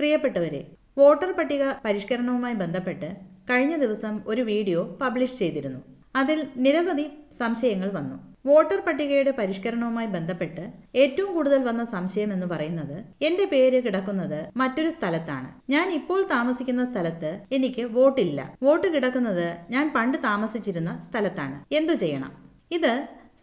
പ്രിയപ്പെട്ടവരെ വോട്ടർ പട്ടിക പരിഷ്കരണവുമായി ബന്ധപ്പെട്ട് കഴിഞ്ഞ ദിവസം ഒരു വീഡിയോ പബ്ലിഷ് ചെയ്തിരുന്നു. അതിൽ നിരവധി സംശയങ്ങൾ വന്നു. വോട്ടർ പട്ടികയുടെ പരിഷ്കരണവുമായി ബന്ധപ്പെട്ട് ഏറ്റവും കൂടുതൽ വന്ന സംശയം എന്ന് പറയുന്നത് എന്റെ പേര് കിടക്കുന്നത് മറ്റൊരു സ്ഥലത്താണ്. ഞാൻ ഇപ്പോൾ താമസിക്കുന്ന സ്ഥലത്ത് എനിക്ക് വോട്ടില്ല. വോട്ട് കിടക്കുന്നത് ഞാൻ പണ്ട് താമസിച്ചിരുന്ന സ്ഥലത്താണ്. എന്തു ചെയ്യണം? ഇത്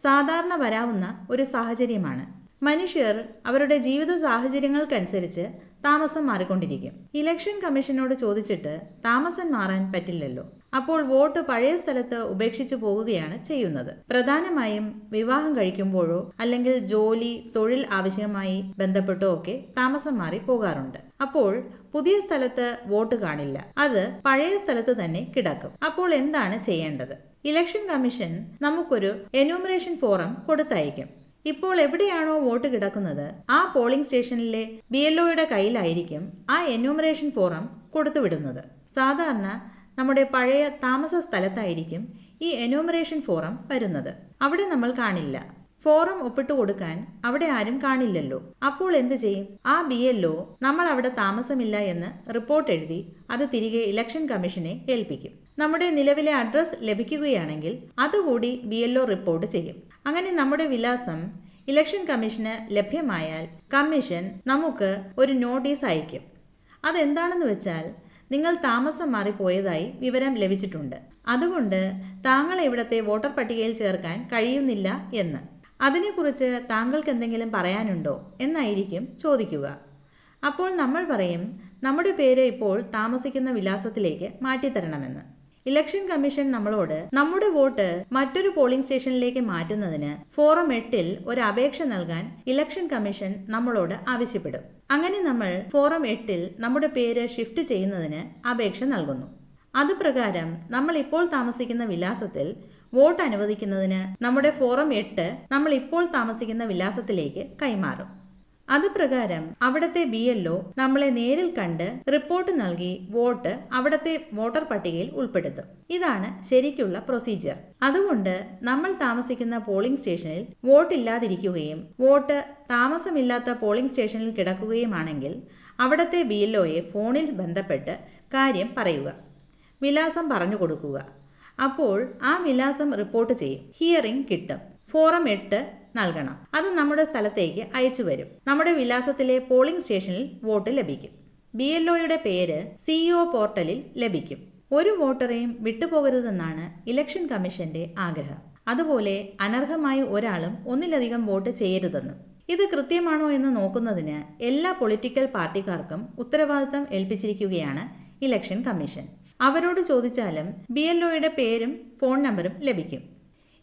സാധാരണ വരാവുന്ന ഒരു സാഹചര്യമാണ്. മനുഷ്യർ അവരുടെ ജീവിത സാഹചര്യങ്ങൾക്കനുസരിച്ച് താമസം മാറിക്കൊണ്ടിരിക്കും. ഇലക്ഷൻ കമ്മീഷനോട് ചോദിച്ചിട്ട് താമസം മാറാൻ പറ്റില്ലല്ലോ. അപ്പോൾ വോട്ട് പഴയ സ്ഥലത്ത് ഉപേക്ഷിച്ചു പോകുകയാണ് ചെയ്യുന്നത്. പ്രധാനമായും വിവാഹം കഴിക്കുമ്പോഴോ അല്ലെങ്കിൽ ജോലി തൊഴിൽ ആവശ്യമായി ബന്ധപ്പെട്ടോ ഒക്കെ താമസം മാറി പോകാറുണ്ട്. അപ്പോൾ പുതിയ സ്ഥലത്ത് വോട്ട് കാണില്ല. അത് പഴയ സ്ഥലത്ത് തന്നെ കിടക്കും. അപ്പോൾ എന്താണ് ചെയ്യേണ്ടത്? ഇലക്ഷൻ കമ്മീഷൻ നമുക്കൊരു എന്യൂമറേഷൻ ഫോറം കൊടുത്തയക്കും. ഇപ്പോൾ എവിടെയാണോ വോട്ട് കിടക്കുന്നത് ആ പോളിംഗ് സ്റ്റേഷനിലെ ബി എൽ ഒയുടെ കയ്യിലായിരിക്കും ആ എന്യൂമറേഷൻ ഫോറം കൊടുത്തുവിടുന്നത്. സാധാരണ നമ്മുടെ പഴയ താമസ സ്ഥലത്തായിരിക്കും ഈ എന്യൂമറേഷൻ ഫോറം വരുന്നത്. അവിടെ നമ്മൾ കാണില്ല. ഫോറം ഒപ്പിട്ട് കൊടുക്കാൻ അവിടെ ആരും കാണില്ലല്ലോ. അപ്പോൾ എന്ത് ചെയ്യും? ആ ബി എൽ ഒ നമ്മൾ അവിടെ താമസമില്ല എന്ന് റിപ്പോർട്ട് എഴുതി അത് തിരികെ ഇലക്ഷൻ കമ്മീഷനെ ഏൽപ്പിക്കും. നമ്മുടെ നിലവിലെ അഡ്രസ് ലഭിക്കുകയാണെങ്കിൽ അതുകൂടി ബി എൽ ഒ റിപ്പോർട്ട് ചെയ്യും. അങ്ങനെ നമ്മുടെ വിലാസം ഇലക്ഷൻ കമ്മീഷന് ലഭ്യമായാൽ കമ്മീഷൻ നമുക്ക് ഒരു നോട്ടീസ് അയക്കും. അതെന്താണെന്ന് വെച്ചാൽ നിങ്ങൾ താമസം മാറി പോയതായി വിവരം ലഭിച്ചിട്ടുണ്ട്. അതുകൊണ്ട് താങ്കളെ ഇവിടത്തെ വോട്ടർ പട്ടികയിൽ ചേർക്കാൻ കഴിയുന്നില്ല എന്ന്. അതിനെക്കുറിച്ച് താങ്കൾക്ക് എന്തെങ്കിലും പറയാനുണ്ടോ എന്നായിരിക്കും ചോദിക്കുക. അപ്പോൾ നമ്മൾ പറയും നമ്മുടെ പേര് ഇപ്പോൾ താമസിക്കുന്ന വിലാസത്തിലേക്ക് മാറ്റിത്തരണമെന്ന്. ഇലക്ഷൻ കമ്മീഷൻ നമ്മളോട് നമ്മുടെ വോട്ട് മറ്റൊരു പോളിംഗ് സ്റ്റേഷനിലേക്ക് മാറ്റുന്നതിന് ഫോറം എട്ടിൽ ഒരു അപേക്ഷ നൽകാൻ ഇലക്ഷൻ കമ്മീഷൻ നമ്മളോട് ആവശ്യപ്പെടും. അങ്ങനെ നമ്മൾ ഫോറം എട്ടിൽ നമ്മുടെ പേര് ഷിഫ്റ്റ് ചെയ്യുന്നതിന് അപേക്ഷ നൽകുന്നു. അത് പ്രകാരം നമ്മൾ ഇപ്പോൾ താമസിക്കുന്ന വിലാസത്തിൽ വോട്ട് അനുവദിക്കുന്നതിന് നമ്മുടെ ഫോറം എട്ട് നമ്മൾ ഇപ്പോൾ താമസിക്കുന്ന വിലാസത്തിലേക്ക് കൈമാറും. അത് പ്രകാരം അവിടത്തെ ബി എൽ നമ്മളെ നേരിൽ കണ്ട് റിപ്പോർട്ട് നൽകി വോട്ട് അവിടത്തെ വോട്ടർ പട്ടികയിൽ ഉൾപ്പെടുത്തും. ഇതാണ് ശരിക്കുള്ള പ്രൊസീജിയർ അതുകൊണ്ട് നമ്മൾ താമസിക്കുന്ന പോളിംഗ് സ്റ്റേഷനിൽ വോട്ടില്ലാതിരിക്കുകയും വോട്ട് താമസമില്ലാത്ത പോളിംഗ് സ്റ്റേഷനിൽ കിടക്കുകയുമാണെങ്കിൽ അവിടത്തെ ബി ഫോണിൽ ബന്ധപ്പെട്ട് കാര്യം പറയുക. വിലാസം പറഞ്ഞു കൊടുക്കുക. അപ്പോൾ ആ വിലാസം റിപ്പോർട്ട് ചെയ്യും. ഹിയറിംഗ് കിട്ടും. ഫോറം എട്ട് നൽകണം. അത് നമ്മുടെ സ്ഥലത്തേക്ക് അയച്ചു വരും. നമ്മുടെ വിലാസത്തിലെ പോളിംഗ് സ്റ്റേഷനിൽ വോട്ട് ലഭിക്കും. ബി എൽ ഒയുടെ പേര് സിഇഒ പോർട്ടലിൽ ലഭിക്കും. ഒരു വോട്ടറെയും വിട്ടുപോകരുതെന്നാണ് ഇലക്ഷൻ കമ്മീഷന്റെ ആഗ്രഹം. അതുപോലെ അനർഹമായി ഒരാളും ഒന്നിലധികം വോട്ട് ചെയ്യരുതെന്നും. ഇത് കൃത്യമാണോ എന്ന് നോക്കുന്നതിന് എല്ലാ പൊളിറ്റിക്കൽ പാർട്ടിക്കാർക്കും ഉത്തരവാദിത്തം ഏൽപ്പിച്ചിരിക്കുകയാണ് ഇലക്ഷൻ കമ്മീഷൻ. അവരോട് ചോദിച്ചാലും ബി എൽ ഒയുടെ പേരും ഫോൺ നമ്പറും ലഭിക്കും.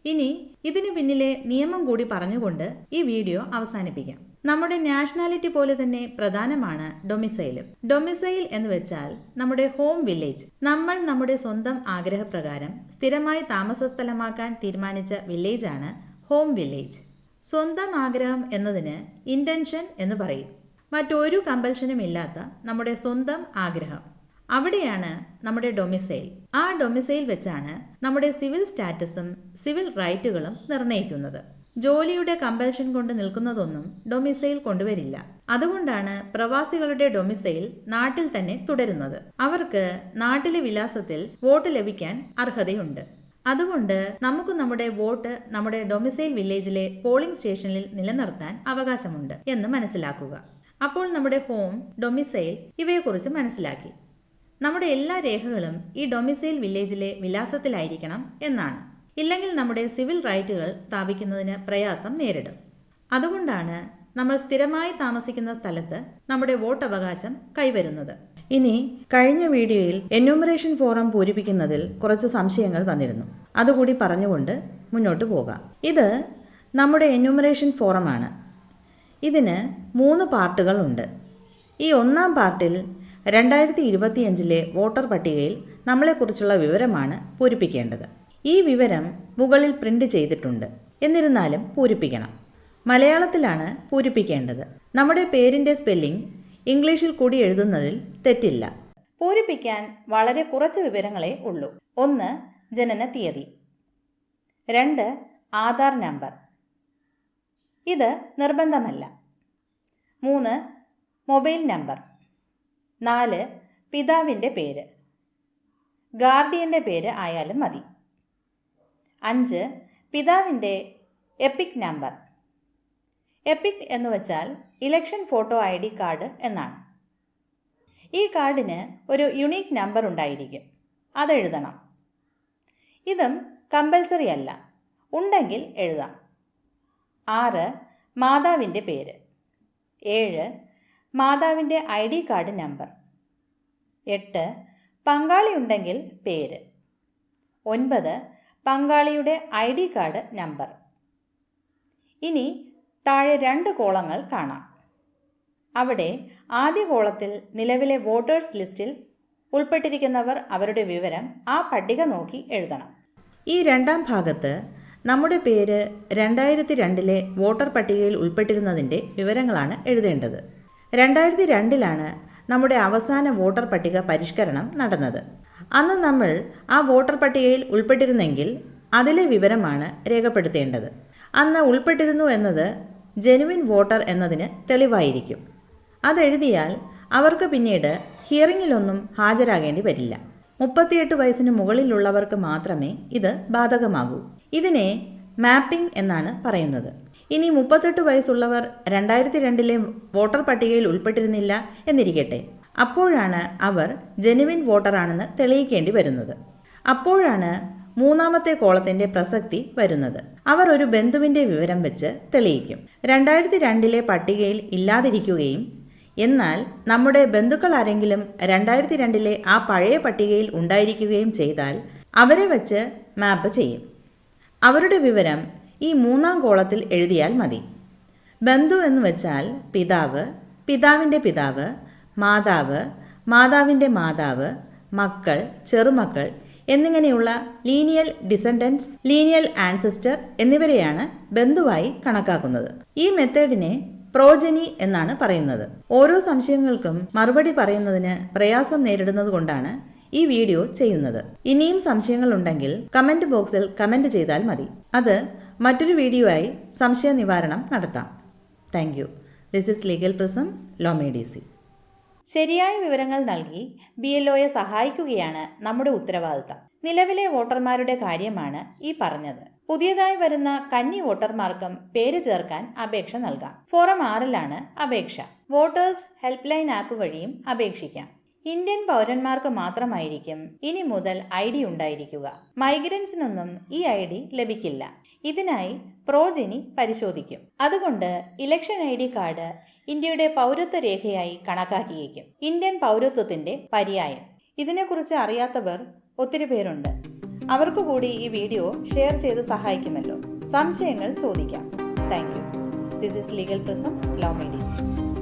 ഇനി ഇതിനു പിന്നിലെ നിയമം കൂടി പറഞ്ഞുകൊണ്ട് ഈ വീഡിയോ അവസാനിപ്പിക്കാം. നമ്മുടെ നാഷണാലിറ്റി പോലെ തന്നെ പ്രധാനമാണ് ഡൊമിസൈലും ഡൊമിസൈൽ എന്ന് വെച്ചാൽ നമ്മുടെ ഹോം വില്ലേജ് നമ്മൾ നമ്മുടെ സ്വന്തം ആഗ്രഹപ്രകാരം സ്ഥിരമായി താമസ സ്ഥലമാക്കാൻ തീരുമാനിച്ച വില്ലേജാണ് ഹോം വില്ലേജ് സ്വന്തം ആഗ്രഹം എന്നതിന് ഇന്റൻഷൻ എന്ന് പറയും. മറ്റൊരു കമ്പൽഷനും ഇല്ലാത്ത നമ്മുടെ സ്വന്തം ആഗ്രഹം. അവിടെയാണ് നമ്മുടെ ഡൊമിസൈൽ ആ ഡൊമിസൈൽ വെച്ചാണ് നമ്മുടെ സിവിൽ സ്റ്റാറ്റസും സിവിൽ റൈറ്റുകളും നിർണയിക്കുന്നത്. ജോലിയുടെ കമ്പൽഷൻ കൊണ്ട് നിൽക്കുന്നതൊന്നും ഡൊമിസൈൽ കൊണ്ടുവരില്ല. അതുകൊണ്ടാണ് പ്രവാസികളുടെ ഡൊമിസൈൽ നാട്ടിൽ തന്നെ തുടരുന്നത്. അവർക്ക് നാട്ടിലെ വിലാസത്തിൽ വോട്ട് ലഭിക്കാൻ അർഹതയുണ്ട്. അതുകൊണ്ട് നമുക്ക് നമ്മുടെ വോട്ട് നമ്മുടെ ഡൊമിസൈൽ വില്ലേജിലെ പോളിംഗ് സ്റ്റേഷനിൽ നിലനിർത്താൻ അവകാശമുണ്ട് എന്ന് മനസ്സിലാക്കുക. അപ്പോൾ നമ്മുടെ ഹോം ഡൊമിസൈൽ ഇവയെക്കുറിച്ച് മനസ്സിലാക്കി. നമ്മുടെ എല്ലാ രേഖകളും ഈ ഡൊമിസൈൽ വില്ലേജിലെ വിലാസത്തിലായിരിക്കണം എന്നാണ്. ഇല്ലെങ്കിൽ നമ്മുടെ സിവിൽ റൈറ്റുകൾ സ്ഥാപിക്കുന്നതിന് പ്രയാസം നേരിടും. അതുകൊണ്ടാണ് നമ്മൾ സ്ഥിരമായി താമസിക്കുന്ന സ്ഥലത്ത് നമ്മുടെ വോട്ട് അവകാശം കൈവരുന്നത്. ഇനി കഴിഞ്ഞ വീഡിയോയിൽ എന്യൂമറേഷൻ ഫോറം പൂരിപ്പിക്കുന്നതിൽ കുറച്ച് സംശയങ്ങൾ വന്നിരുന്നു. അതുകൂടി പറഞ്ഞുകൊണ്ട് മുന്നോട്ട് പോകാം. ഇത് നമ്മുടെ എന്യൂമറേഷൻ ഫോറമാണ് ഇതിന് മൂന്ന് പാർട്ടുകളുണ്ട് ഈ ഒന്നാം പാർട്ടിൽ രണ്ടായിരത്തി ഇരുപത്തിയഞ്ചിലെ വോട്ടർ പട്ടികയിൽ നമ്മളെക്കുറിച്ചുള്ള വിവരമാണ് പൂരിപ്പിക്കേണ്ടത്. ഈ വിവരം മുകളിൽ പ്രിന്റ് ചെയ്തിട്ടുണ്ട്. എന്നിരുന്നാലും പൂരിപ്പിക്കണം. മലയാളത്തിലാണ് പൂരിപ്പിക്കേണ്ടത്. നമ്മുടെ പേരിന്റെ സ്പെല്ലിംഗ് ഇംഗ്ലീഷിൽ കൂടി എഴുതുന്നതിൽ തെറ്റില്ല. പൂരിപ്പിക്കാൻ വളരെ കുറച്ച് വിവരങ്ങളേ ഉള്ളൂ. ഒന്ന് ജനന തീയതി. രണ്ട് ആധാർ നമ്പർ. ഇത് നിർബന്ധമല്ല. മൂന്ന് മൊബൈൽ നമ്പർ. നാല് പിതാവിന്റെ പേര്. ഗാർഡിയന്റെ പേര് ആയാലും മതി. അഞ്ച് പിതാവിന്റെ എപ്പിക് നമ്പർ. എപ്പിക് എന്ന് വെച്ചാൽ election photo I D card എന്നാണ്. ഈ കാർഡിന് ഒരു യുണീക്ക് നമ്പർ ഉണ്ടായിരിക്കും. അതെഴുതണം. ഇതും കമ്പൽസറി അല്ല. ഉണ്ടെങ്കിൽ എഴുതാം. ആറ് മാതാവിന്റെ പേര്. ഏഴ് മാതാവിന്റെ ഐ ഡി കാർഡ് നമ്പർ. എട്ട് പങ്കാളി ഉണ്ടെങ്കിൽ പേര്. ഒൻപത് പങ്കാളിയുടെ ഐ ഡി കാർഡ് നമ്പർ. ഇനി താഴെ രണ്ട് കോളങ്ങൾ കാണാം. അവിടെ ആദ്യ കോളത്തിൽ നിലവിലെ വോട്ടേഴ്സ് ലിസ്റ്റിൽ ഉൾപ്പെട്ടിരിക്കുന്നവർ അവരുടെ വിവരം ആ പട്ടിക നോക്കി എഴുതണം. ഈ രണ്ടാം ഭാഗത്ത് നമ്മുടെ പേര് രണ്ടായിരത്തി രണ്ടിലെ വോട്ടർ പട്ടികയിൽ ഉൾപ്പെട്ടിരുന്നതിന്റെ വിവരങ്ങളാണ് എഴുതേണ്ടത്. രണ്ടായിരത്തി രണ്ടിലാണ് നമ്മുടെ അവസാന വോട്ടർ പട്ടിക പരിഷ്കരണം നടന്നത്. അന്ന് നമ്മൾ ആ വോട്ടർ പട്ടികയിൽ ഉൾപ്പെട്ടിരുന്നെങ്കിൽ അതിലെ വിവരമാണ് രേഖപ്പെടുത്തേണ്ടത്. അന്ന് ഉൾപ്പെട്ടിരുന്നു എന്നത് ജെനുവിൻ വോട്ടർ എന്നതിന് തെളിവായിരിക്കും. അതെഴുതിയാൽ അവർക്ക് പിന്നീട് ഹിയറിങ്ങിലൊന്നും ഹാജരാകേണ്ടി വരില്ല. മുപ്പത്തിയെട്ട് വയസ്സിന് മുകളിലുള്ളവർക്ക് മാത്രമേ ഇത് ബാധകമാകൂ. ഇതിനെ മാപ്പിംഗ് എന്നാണ് പറയുന്നത്. ഇനി മുപ്പത്തെട്ട് വയസ്സുള്ളവർ രണ്ടായിരത്തി രണ്ടിലെ വോട്ടർ പട്ടികയിൽ ഉൾപ്പെട്ടിരുന്നില്ല എന്നിരിക്കട്ടെ. അപ്പോഴാണ് അവർ ജെനുവിൻ വോട്ടറാണെന്ന് തെളിയിക്കേണ്ടി വരുന്നത്. അപ്പോഴാണ് മൂന്നാമത്തെ കോളത്തിന്റെ പ്രസക്തി വരുന്നത്. അവർ ഒരു ബന്ധുവിന്റെ വിവരം വെച്ച് തെളിയിക്കും. രണ്ടായിരത്തി രണ്ടിലെ പട്ടികയിൽ ഇല്ലാതിരിക്കുകയും എന്നാൽ നമ്മുടെ ബന്ധുക്കൾ ആരെങ്കിലും രണ്ടായിരത്തി രണ്ടിലെ ആ പഴയ പട്ടികയിൽ ഉണ്ടായിരിക്കുകയും ചെയ്താൽ അവരെ വച്ച് മാപ്പ് ചെയ്യും. അവരുടെ വിവരം ഈ മൂന്നാം കോളത്തിൽ എഴുതിയാൽ മതി. ബന്ധു എന്ന് വെച്ചാൽ പിതാവ് പിതാവിന്റെ പിതാവ് മാതാവ് മാതാവിന്റെ മാതാവ് മക്കൾ ചെറുമക്കൾ എന്നിങ്ങനെയുള്ള ലീനിയൽ ഡിസെൻഡൻസ് ലീനിയൽ ആൻസിസ്റ്റർ എന്നിവരെയാണ് ബന്ധുവായി കണക്കാക്കുന്നത്. ഈ മെത്തേഡിനെ പ്രോജനി എന്നാണ് പറയുന്നത്. ഓരോ സംശയങ്ങൾക്കും മറുപടി പറയുന്നതിന് പ്രയാസം നേരിടുന്നത് കൊണ്ടാണ് ഈ വീഡിയോ ചെയ്യുന്നത്. ഇനിയും സംശയങ്ങളുണ്ടെങ്കിൽ കമന്റ് ബോക്സിൽ കമന്റ് ചെയ്താൽ മതി. അത് മറ്റൊരു വീഡിയോ ആയി സംശയ നിവാരണം നടത്താം. Thank you this is legal prism ലോമി ഡി സി ശരിയായ വിവരങ്ങൾ നൽകി ബി എൽ ഒയെ സഹായിക്കുകയാണ് നമ്മുടെ ഉത്തരവാദിത്തം. നിലവിലെ വോട്ടർമാരുടെ കാര്യമാണ് ഈ പറഞ്ഞത്. പുതിയതായി വരുന്ന കന്നി വോട്ടർമാർക്കും പേര് ചേർക്കാൻ അപേക്ഷ നൽകാം. ഫോറം ആറിലാണ് അപേക്ഷ. വോട്ടേഴ്സ് ഹെൽപ്പ് ലൈൻ ആപ്പ് വഴിയും അപേക്ഷിക്കാം. ഇന്ത്യൻ പൗരന്മാർക്ക് മാത്രമായിരിക്കും ഇനി മുതൽ ഐ ഡി ഉണ്ടായിരിക്കുക. മൈഗ്രൻസിനൊന്നും ഈ ഐ ഡി ലഭിക്കില്ല. ഇതിനായി പ്രോജനി പരിശോധിക്കും. അതുകൊണ്ട് ഇലക്ഷൻ ഐ ഡി കാർഡ് ഇന്ത്യയുടെ പൗരത്വ രേഖയായി കണക്കാക്കിയേക്കും. ഇന്ത്യൻ പൗരത്വത്തിന്റെ പര്യായം. ഇതിനെക്കുറിച്ച് അറിയാത്തവർ ഒത്തിരി പേരുണ്ട്. അവർക്ക് കൂടി ഈ വീഡിയോ ഷെയർ ചെയ്ത് സഹായിക്കുമല്ലോ. സംശയങ്ങൾ ചോദിക്കാം. Thank you. This is legal prism law മെഡീസ്